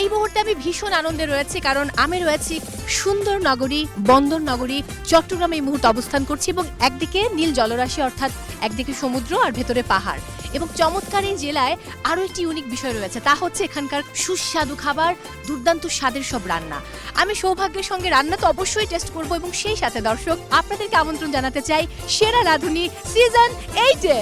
এই মুহূর্তে আমি ভীষণ আনন্দে রয়েছি, কারণ আমি রয়েছি সুন্দর নগরী, বন্দর নগরী, চট্টগ্রামে এই মুহূর্তে অবস্থান করছি এবং একদিকে নীল জলরাশি অর্থাৎ একদিকে সমুদ্র আর ভেতরে পাহাড়। এবং চমৎকার এই জেলায় আরও একটি ইউনিক বিষয় রয়েছে, তা হচ্ছে এখানকার সুস্বাদু খাবার, দুর্দান্ত স্বাদের সব রান্না। আমি সৌভাগ্যের সঙ্গে রান্না তো অবশ্যই টেস্ট করব এবং সেই সাথে দর্শক, আপনাদেরকে আমন্ত্রণ জানাতে চাই সেরা রাঁধুনি সিজন এইটে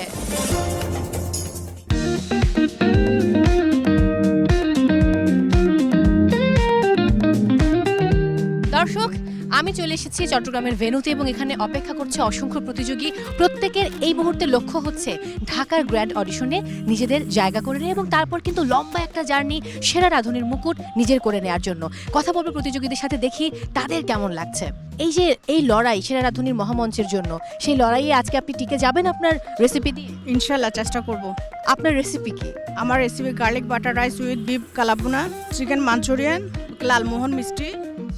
চলে এসেছি চট্টগ্রামের ভেনুতে এবং এখানে অপেক্ষা করছে অসংখ্য প্রতিযোগী। প্রত্যেকের এই মুহূর্তে লক্ষ্য হচ্ছে ঢাকার গ্র্যান্ড অডিশনে নিজেদের জায়গা করে নেয় এবং তারপর কিন্তু লম্বা একটা জার্নি সেরা রাধুনির মুকুট নিজের করে নেওয়ার জন্য। কথা বলব প্রতিযোগীদের সাথে দেখি তাদের কেমন লাগছে। এই যে এই লড়াই সেরা রাধুনির মহামঞ্চের জন্য সেই লড়াইয়ে আজকে আপনি টিকে যাবেন আপনার রেসিপি দিয়ে? ইনশাল্লাহ চেষ্টা করব। আপনার রেসিপি কি? আমার recipe garlic butter rice with beef kala bhuna chicken Manchurian Lalmohan মিষ্টি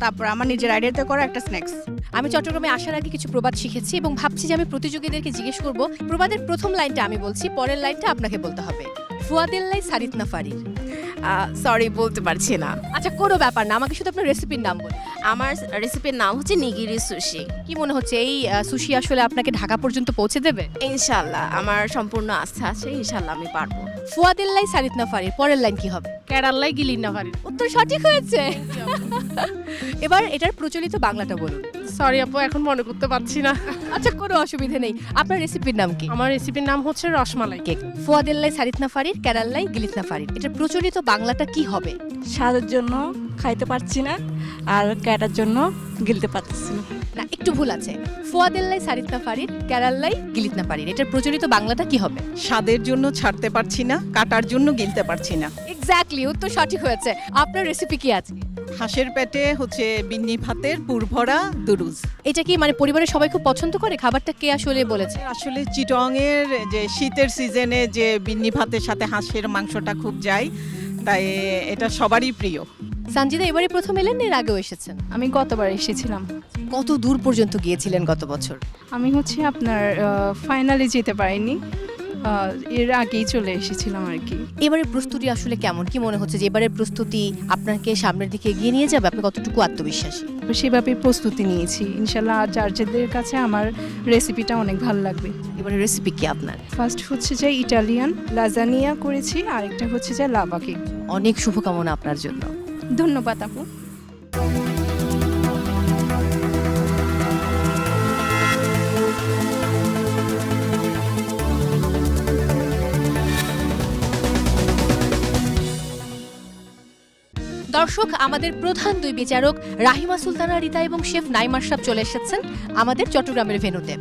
তারপর আমার নিজের আইডিয়াতে করা একটা স্ন্যাক্স আমি চট্টগ্রামে আসার আগে কিছু প্রবাদ শিখেছি এবং ভাবছি যে আমি প্রতিযোগীদেরকে জিজ্ঞেস করব প্রবাদের প্রথম লাইনটা আমি বলছি পরের লাইনটা আপনাকে বলতে হবে। ফুয়াদিল্লাই সারিত নাফারি সরি বলতে পারছি না। আচ্ছা কোনো ব্যাপার না আমাকে শুধু আপনার রেসিপির নাম বলুন। আমার রেসিপির নাম হচ্ছে নিগিরি সুশি কি মনে হচ্ছে এই সুশি আসলে আপনাকে ঢাকা পর্যন্ত পৌঁছে দেবে? ইনশাল্লাহ আমার সম্পূর্ণ আস্থা আছে ইনশাল্লাহ আমি পারব। ফুয়াদিল্লাই সারিত নাফারি পরের লাইন কি হবে? কেরালাই গিলিন নাভারি উত্তর সঠিক হয়েছে। এবার এটার প্রচলিত বাংলাটা বলুন। সরি আপু এখন মনে করতে পারছি না। আচ্ছা কোনো অসুবিধে নেই। আপনার রেসিপির নাম কি? আমার রেসিপির নাম হচ্ছে রসমালাই। কেক ফুয়াদের লাই সারিত নাফারির কেরাল্লাই গিলিত নাফারির এটার প্রচলিত বাংলাটা কি হবে? স্বাদের জন্য খাইতে পারছি না আর ক্যাটার জন্য গিলতে পারছি না। না একটু ভুল আছে। ফুয়াদিল্লাই সারিত নাফারির কেরাল্লাই গিলিত নাফারির এটার প্রচলিত বাংলাটা কি হবে? স্বাদের জন্য ছাড়তে পারছি না কাটার জন্য গিলতে পারছি না। এক্স্যাক্টলি উত্তর সঠিক হয়েছে। আপনার রেসিপি কি আছে? হাঁসের পেটে হচ্ছে বিন্নি ভাতের পুরভরা দুরুজ। এটা কি মানে পরিবারের সবাই খুব পছন্দ করে? খাবারটা কে আসলে বলেছে? আসলে চিটং এর যে শীতের সিজনে যে বিন্নি ভাতের সাথে হাঁসের মাংসটা খুব যায় তাই এটা সবারই প্রিয়। সঞ্জিদা এবারে প্রথম এলেন না এর আগেও এসেছেন। আমি গতবার এসেছিলাম। কত দূর পর্যন্ত গিয়েছিলেন গত বছর? আমি হচ্ছে আপনার ফাইনালে যেতে পারিনি। এর আগেই চলে এসেছিলাম আর কি। এবারে প্রস্তুতি আসলে কেমন? কি মনে হচ্ছে যে এবারের প্রস্তুতি আপনাকে সামনের দিকে এগিয়ে নিয়ে যাবে? আপনি কতটুকু আত্মবিশ্বাসী? তো সেভাবে প্রস্তুতি নিয়েছি। ইনশাল্লাহ জার্জেদের কাছে আমার রেসিপিটা অনেক ভালো লাগবে। এবারে রেসিপি কি আপনার? ফার্স্ট হচ্ছে যে ইটালিয়ান লাজানিয়া করেছি আরেকটা হচ্ছে যে লাভা কেক অনেক শুভকামনা আপনার জন্য। ধন্যবাদ আপু। দর্শক, আমাদের প্রধান দুই বিচারক রাহিমা সুলতানা, রিতা এবং শেফ নাইম আশরাফ চলে এসেছেন আমাদের চট্টগ্রামের ভেনুতে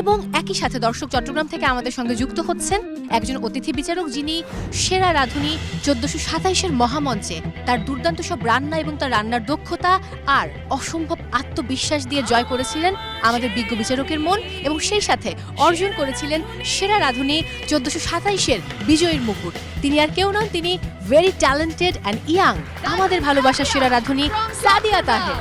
এবং একই সাথে দর্শক, চট্টগ্রাম থেকে আমাদের সঙ্গে যুক্ত হচ্ছেন একজন অতিথি বিচারক যিনি সেরা রাঁধুনি চোদ্দশো সাতাইশের মহামঞ্চে তার দুর্দান্ত সব রান্না এবং তার রান্নার দক্ষতা আর অসম্ভব আত্মবিশ্বাস দিয়ে জয় করেছিলেন আমাদের বিজ্ঞ বিচারকের মন এবং সেই সাথে অর্জন করেছিলেন সেরা রাঁধুনি চোদ্দশো সাতাইশের বিজয়ীর মুকুট। তিনি আর কেউ নন, তিনি ভেরি ট্যালেন্টেড অ্যান্ড ইয়াং আমাদের ভালোবাসার সেরা রাঁধুনি সাদিয়া তাহের।